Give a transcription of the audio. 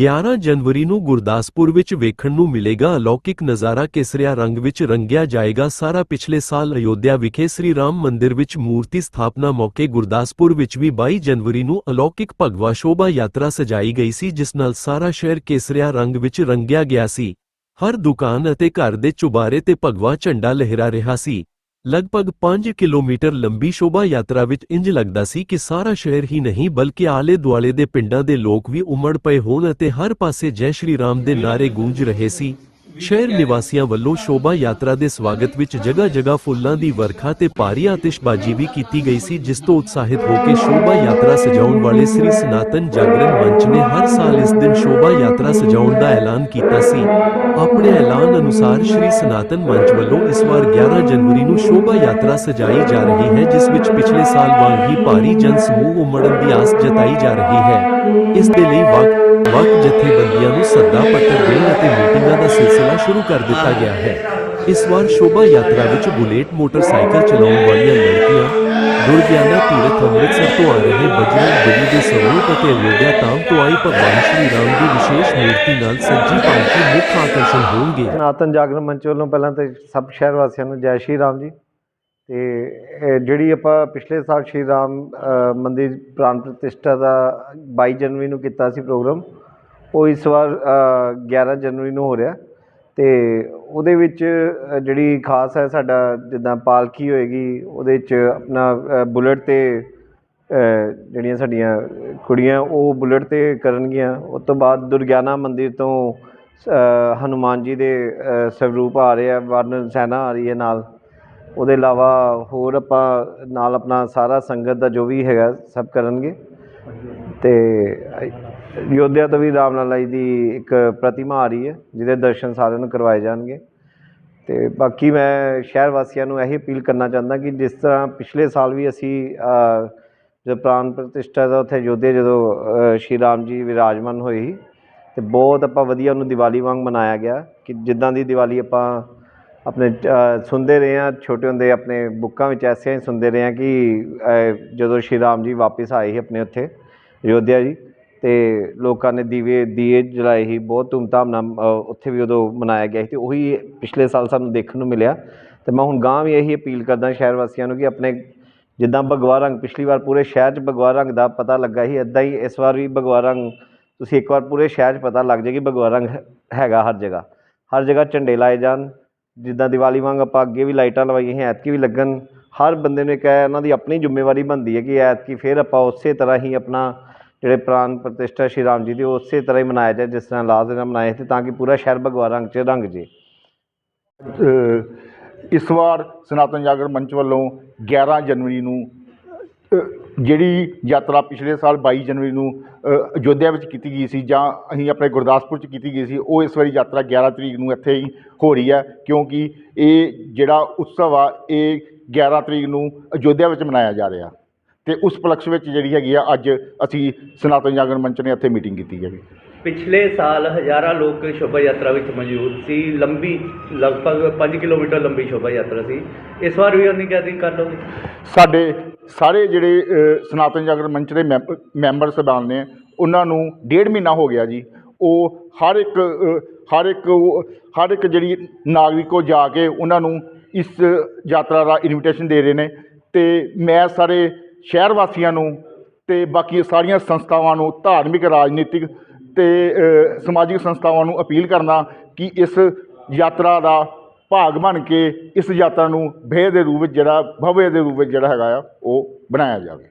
11 ਜਨਵਰੀ ਨੂੰ ਗੁਰਦਾਸਪੁਰ ਵਿੱਚ ਵੇਖਣ ਨੂੰ ਮਿਲੇਗਾ ਅਲੌਕਿਕ ਨਜ਼ਾਰਾ ਕੇਸਰੀਆ ਰੰਗ ਵਿੱਚ ਰੰਗਿਆ ਜਾਏਗਾ ਸਾਰਾ ਪਿਛਲੇ ਸਾਲ ਅਯੋਧਿਆ ਵਿਖੇ ਸ੍ਰੀ ਰਾਮ ਮੰਦਿਰ ਵਿੱਚ ਮੂਰਤੀ ਸਥਾਪਨਾ ਮੌਕੇ ਗੁਰਦਾਸਪੁਰ ਵਿੱਚ ਵੀ 22 ਜਨਵਰੀ ਨੂੰ ਅਲੌਕਿਕ ਭਗਵਾ ਸ਼ੋਭਾ ਯਾਤਰਾ ਸਜਾਈ ਗਈ ਸੀ, ਜਿਸ ਨਾਲ ਸਾਰਾ ਸ਼ਹਿਰ ਕੇਸਰੀਆ ਰੰਗ ਵਿੱਚ ਰੰਗਿਆ ਗਿਆ ਸੀ। ਹਰ ਦੁਕਾਨ ਅਤੇ ਘਰ ਦੇ ਚੁਬਾਰੇ ਤੇ ਭਗਵਾ ਝੰਡਾ ਲਹਿਰਾ ਰਿਹਾ ਸੀ। ਲਗਭਗ 5 ਕਿਲੋਮੀਟਰ ਲੰਬੀ ਸ਼ੋਭਾ ਯਾਤਰਾ ਵਿੱਚ ਇੰਜ ਲੱਗਦਾ ਸੀ ਕਿ ਸਾਰਾ ਸ਼ਹਿਰ ਹੀ ਨਹੀਂ, ਬਲਕਿ ਆਲੇ ਦੁਆਲੇ ਦੇ ਪਿੰਡਾਂ ਦੇ ਲੋਕ ਵੀ ਉਮੜ ਪਏ ਹੋਣ ਅਤੇ ਹਰ ਪਾਸੇ ਜੈ ਸ਼੍ਰੀ ਰਾਮ ਦੇ ਨਾਰੇ ਗੂੰਜ ਰਹੇ ਸੀ। ਸ਼ਹਿਰ ਨਿਵਾਸੀਆਂ ਵੱਲੋਂ ਸ਼ੋਭਾ ਯਾਤਰਾ ਦੇ ਸਵਾਗਤ ਵਿੱਚ ਜਗ੍ਹਾ ਜਗ੍ਹਾ ਫੁੱਲਾਂ ਦੀ ਵਰਖਾ ਤੇ ਭਾਰੀ ਆਤਿਸ਼ਬਾਜ਼ੀ ਵੀ ਕੀਤੀ ਗਈ ਸੀ, ਜਿਸ ਤੋਂ ਉਤਸ਼ਾਹਿਤ ਹੋ ਕੇ ਸ਼ੋਭਾ ਯਾਤਰਾ ਸਜਾਉਣ ਵਾਲੇ ਸ੍ਰੀ ਸਨਾਤਨ ਜਾਗਰਣ ਮੰਚ ਨੇ ਹਰ ਸਾਲ ਇਸ ਦਿਨ ਸ਼ੋਭਾ ਯਾਤਰਾ ਸਜਾਉਣ ਦਾ ਐਲਾਨ ਕੀਤਾ ਸੀ। ਆਪਣੇ ਐਲਾਨ ਅਨੁਸਾਰ ਸ਼੍ਰੀ ਸਨਾਤਨ ਮੰਚ ਵੱਲੋਂ ਇਸ ਵਾਰ 11 ਜਨਵਰੀ ਨੂੰ ਸ਼ੋਭਾ ਯਾਤਰਾ ਸਜਾਈ ਜਾ ਰਹੀ ਹੈ, ਜਿਸ ਵਿੱਚ ਪਿਛਲੇ ਸਾਲ ਵਾਂਗ ਹੀ ਭਾਰੀ ਜਨ ਸਮੂਹ ਉਮੜਨ ਦੀ ਆਸ ਜਤਾਈ ਜਾ ਰਹੀ ਹੈ। ਇਸ ਦੇ ਲਈ ਵਕ ਵਕ ਜਥੇਬੰਦੀਆਂ ਨੂੰ ਸੱਦਾ ਪੱਤਰ ਦੇਣ ਅਤੇ ਮੀਟਿੰਗਾਂ ਦਾ ਸਿਲਸਿਲਾ ਸ਼ੁਰੂ ਕਰ ਦਿੱਤਾ ਗਿਆ ਹੈ। ਇਸ ਵਾਰ ਸ਼ੋਭਾ ਯਾਤਰਾ ਵਿੱਚ ਬੁਲੇਟ ਮੋਟਰਸਾਈਕਲ ਚਲਾਉਣ ਵਾਲੀਆਂ ਲੜਕੀਆਂ ਦੁਰਗਿਆਨਾ ਤੀਰਥ ਅੰਮ੍ਰਿਤਸਰ ਤੋਂ ਆ ਰਹੇ ਬਜਰੰਗ ਬਲੀ ਦੇ ਸਰੂਪ ਅਤੇ ਅਯੋਧਿਆ ਧਾਮ ਤੋਂ ਆਈ ਭਗਵਾਨ ਸ਼੍ਰੀ ਰਾਮ ਦੀ ਵਿਸ਼ੇਸ਼ ਮੂਰਤੀ ਨਾਲ ਸੱਜੀ ਪਾਲਕੀ ਮੁੱਖ ਆਕਰਸ਼ਣ ਹੋਣਗੇ। ਸਨਾਤਨ ਜਾਗਰਣ ਮੰਚ ਵੱਲੋਂ ਪਹਿਲਾਂ ਤਾਂ ਸਭ ਸ਼ਹਿਰ ਵਾਸੀਆਂ ਨੂੰ ਜੈ ਸ਼੍ਰੀ ਰਾਮ ਜੀ ਤੇ ਜਿਹੜੀ ਆਪਾਂ ਪਿਛਲੇ ਸਾਲ ਸ਼੍ਰੀ ਰਾਮ ਮੰਦਿਰ ਪ੍ਰਾਣ ਪ੍ਰਤਿਸ਼ਠਾ ਦਾ 22 ਜਨਵਰੀ ਨੂੰ ਕੀਤਾ ਸੀ ਪ੍ਰੋਗਰਾਮ ਉਹ ਇਸ ਵਾਰ ਅ, 11 ਜਨਵਰੀ ਨੂੰ ਹੋ ਰਿਹਾ। ਤੇ ਉਹਦੇ ਵਿੱਚ ਜਿਹੜੀ ਖਾਸ ਹੈ ਸਾਡਾ ਜਿੱਦਾਂ ਪਾਲਕੀ ਹੋਏਗੀ ਉਹਦੇ 'ਚ ਆਪਣਾ ਬੁਲਟ ਤੇ ਜਿਹੜੀਆਂ ਸਾਡੀਆਂ ਕੁੜੀਆਂ ਉਹ ਬੁਲਟ ਤੇ ਕਰਨਗੀਆਂ। ਉਹ ਤੋਂ ਬਾਅਦ ਦੁਰਗਿਆਨਾ ਮੰਦਿਰ ਤੋਂ ਹਨੂੰਮਾਨ ਜੀ ਦੇ ਅ, ਸਰੂਪ ਆ ਰਹੇ ਆ ਵਰਨ ਸੈਨਾ ਆ ਰਹੀ ਹੈ ਨਾਲ। ਉਹਦੇ ਇਲਾਵਾ ਹੋਰ ਆਪਾਂ ਨਾਲ ਆਪਣਾ ਸਾਰਾ ਸੰਗਤ ਦਾ ਜੋ ਵੀ ਹੈਗਾ ਸਭ ਕਰਨਗੇ। ਤੇ ਯੋਧਿਆ ਤੋਂ ਵੀ ਰਾਮਲਾਲਾ ਜੀ ਦੀ ਇੱਕ ਪ੍ਰਤਿਮਾ ਆ ਰਹੀ ਹੈ ਜਿਹਦੇ ਦਰਸ਼ਨ ਸਾਰਿਆਂ ਨੂੰ ਕਰਵਾਏ ਜਾਣਗੇ। ਤੇ ਬਾਕੀ ਮੈਂ ਸ਼ਹਿਰ ਵਾਸੀਆਂ ਨੂੰ ਇਹੀ ਅਪੀਲ ਕਰਨਾ ਚਾਹੁੰਦਾ ਕਿ ਜਿਸ ਤਰ੍ਹਾਂ ਪਿਛਲੇ ਸਾਲ ਵੀ ਅਸੀਂ ਅ, ਜਦੋਂ ਪ੍ਰਾਨ ਪ੍ਰਤਿਸ਼ਠਾ ਦਾ ਉੱਥੇ ਯੋਧੇ ਜਦੋਂ ਸ਼੍ਰੀ ਰਾਮ ਜੀ ਵਿਰਾਜਮਾਨ ਹੋਏ ਸੀ ਤੇ ਬਹੁਤ ਆਪਾਂ ਵਧੀਆ ਉਹਨੂੰ ਦੀਵਾਲੀ ਵਾਂਗ ਮਨਾਇਆ ਗਿਆ ਕਿ ਜਿੱਦਾਂ ਦੀ ਦੀਵਾਲੀ ਆਪਾਂ ਆਪਣੇ ਸੁਣਦੇ ਰਹੇ ਹਾਂ ਛੋਟੇ ਹੁੰਦੇ ਆਪਣੇ ਬੁੱਕਾਂ ਵਿੱਚ ਐਸੇ ਹੀ ਸੁਣਦੇ ਰਹੇ ਹਾਂ ਕਿ ਜਦੋਂ ਸ਼੍ਰੀ ਰਾਮ ਜੀ ਵਾਪਸ ਆਏ ਸੀ ਆਪਣੇ ਉੱਥੇ ਅਯੋਧਿਆ ਜੀ ਤੇ ਲੋਕਾਂ ਨੇ ਦੀਵੇ ਦੀਏ ਜਲਾਏ ਸੀ, ਬਹੁਤ ਧੂਮਧਾਮ ਨਾਲ ਉੱਥੇ ਵੀ ਉਦੋਂ ਮਨਾਇਆ ਗਿਆ ਸੀ ਤੇ ਉਹੀ ਪਿਛਲੇ ਸਾਲ ਸਾਨੂੰ ਦੇਖਣ ਨੂੰ ਮਿਲਿਆ ਤੇ ਮੈਂ ਹੁਣ ਗਾਂ ਵੀ ਇਹੀ ਅਪੀਲ ਕਰਦਾ ਸ਼ਹਿਰ ਵਾਸੀਆਂ ਨੂੰ ਕਿ ਆਪਣੇ ਜਿੱਦਾਂ ਭਗਵਾ ਰੰਗ, ਪਿਛਲੀ ਵਾਰ ਪੂਰੇ ਸ਼ਹਿਰ 'ਚ ਭਗਵਾ ਰੰਗ ਦਾ ਪਤਾ ਲੱਗਾ ਸੀ ਇਦਾਂ ਹੀ ਇਸ ਵਾਰ ਵੀ ਭਗਵਾ ਰੰਗ, ਤੁਸੀਂ ਇੱਕ ਵਾਰ ਪੂਰੇ ਸ਼ਹਿਰ 'ਚ ਪਤਾ ਲੱਗ ਜਾਏ ਕਿ ਭਗਵਾ ਰੰਗ ਹੈਗਾ ਹਰ ਜਗ੍ਹਾ। ਹਰ ਜਗ੍ਹਾ ਝੰਡੇ ਲਾਏ ਜਾਣ, ਜਿੱਦਾਂ ਦੀਵਾਲੀ ਵਾਂਗ ਆਪਾਂ ਅੱਗੇ ਵੀ ਲਾਈਟਾਂ ਲਵਾਈਆਂ ਸੀ, ਐਤਕੀ ਵੀ ਲੱਗਣ। ਹਰ ਬੰਦੇ ਨੂੰ ਇੱਕ ਹੈ ਉਹਨਾਂ ਦੀ ਆਪਣੀ ਜ਼ਿੰਮੇਵਾਰੀ ਬਣਦੀ ਹੈ ਕਿ ਐਤਕੀ ਫਿਰ ਆਪਾਂ ਉਸੇ ਤਰ੍ਹਾਂ ਹੀ ਆਪਣਾ ਜਿਹੜੇ ਪ੍ਰਾਨ ਪ੍ਰਤਿਸ਼ਠਾ ਸ਼੍ਰੀ ਰਾਮ ਜੀ ਦੀ, ਉਹ ਉਸੇ ਤਰ੍ਹਾਂ ਹੀ ਮਨਾਇਆ ਜਾਏ, ਜਿਸ ਤਰ੍ਹਾਂ ਲਾਸਟ ਦਿਨ ਮਨਾਏ ਸੀ, ਤਾਂ ਕਿ ਪੂਰਾ ਸ਼ਹਿਰ ਭਗਵਾ ਰੰਗ 'ਚ ਰੰਗ ਜੇ। ਇਸ ਵਾਰ ਸਨਾਤਨ ਜਾਗਰਣ ਮੰਚ ਵੱਲੋਂ 11 ਜਨਵਰੀ ਨੂੰ ਜਿਹੜੀ ਯਾਤਰਾ ਪਿਛਲੇ ਸਾਲ 22 ਜਨਵਰੀ ਨੂੰ ਅਯੋਧਿਆ ਵਿੱਚ ਕੀਤੀ ਗਈ ਸੀ, ਜਾਂ ਅਸੀਂ ਆਪਣੇ ਗੁਰਦਾਸਪੁਰ 'ਚ ਕੀਤੀ ਗਈ ਸੀ, ਉਹ ਇਸ ਵਾਰੀ ਯਾਤਰਾ 11 ਤਰੀਕ ਨੂੰ ਇੱਥੇ ਹੀ ਹੋ ਰਹੀ ਹੈ, ਕਿਉਂਕਿ ਇਹ ਜਿਹੜਾ ਉਤਸਵ ਆ, ਇਹ 11 ਤਰੀਕ ਨੂੰ ਅਯੋਧਿਆ ਵਿੱਚ ਮਨਾਇਆ ਜਾ ਰਿਹਾ। ਤੇ ਉਸ ਪਲਕਸ਼ ਵਿੱਚ ਜਿਹੜੀ ਹੈਗੀ ਆ ਅੱਜ ਅਸੀਂ ਸਨਾਤਨ ਜਾਗਰਣ ਮੰਚ ਨੇ ਇੱਥੇ ਮੀਟਿੰਗ ਕੀਤੀ ਹੈਗੀ। ਪਿਛਲੇ ਸਾਲ ਹਜ਼ਾਰਾਂ ਲੋਕ ਸ਼ੋਭਾ ਯਾਤਰਾ ਵਿੱਚ ਮੌਜੂਦ ਸੀ। ਲੰਬੀ ਲਗਭਗ 5 ਕਿਲੋਮੀਟਰ ਲੰਬੀ ਸ਼ੋਭਾ ਯਾਤਰਾ ਸੀ। ਇਸ ਵਾਰ ਵੀ ਉਨੀ ਗੈਦਰਿੰਗ ਕਰ ਲਓਗੇ? ਸਾਡੇ ਸਾਰੇ ਜਿਹੜੇ ਅ, ਸਨਾਤਨ ਜਾਗਰਣ ਮੰਚ ਦੇ ਮੈਂਬ- ਮੈਂਬਰ ਸਾਹਿਬਾਨ ਨੇ ਉਹਨਾਂ ਨੂੰ ਡੇਢ ਮਹੀਨਾ ਹੋ ਗਿਆ ਜੀ। ਉਹ ਹਰ ਇੱਕ ਅ, ਹਰ ਇੱਕ ਉਹ- ਹਰ ਇੱਕ ਜਿਹੜੀ ਨਾਗਰਿਕ ਕੋ ਜਾ ਕੇ ਉਹਨਾਂ ਨੂੰ ਇਸ ਯਾਤਰਾ ਦਾ ਇਨਵੀਟੇਸ਼ਨ ਦੇ ਰਹੇ ਨੇ। ਤੇ ਮੈਂ ਸਾਰੇ ਸ਼ਹਿਰ ਵਾਸੀਆਂ ਨੂੰ ਤੇ ਬਾਕੀ ਸਾਰੀਆਂ ਸੰਸਥਾਵਾਂ ਨੂੰ, ਧਾਰਮਿਕ, ਰਾਜਨੀਤਿਕ ਤੇ ਸਮਾਜਿਕ ਸੰਸਥਾਵਾਂ ਨੂੰ ਅਪੀਲ ਕਰਨਾ ਕਿ ਇਸ ਯਾਤਰਾ ਦਾ ਭਾਗ ਬਣ ਕੇ ਇਸ ਯਾਤਰਾ ਨੂੰ ਭੇਦ ਦੇ ਰੂਪ ਵਿੱਚ ਜਿਹੜਾ, ਭਵਯ ਦੇ ਰੂਪ ਵਿੱਚ ਜਿਹੜਾ ਹੈਗਾ ਆ, ਉਹ ਬਣਾਇਆ ਜਾਵੇ।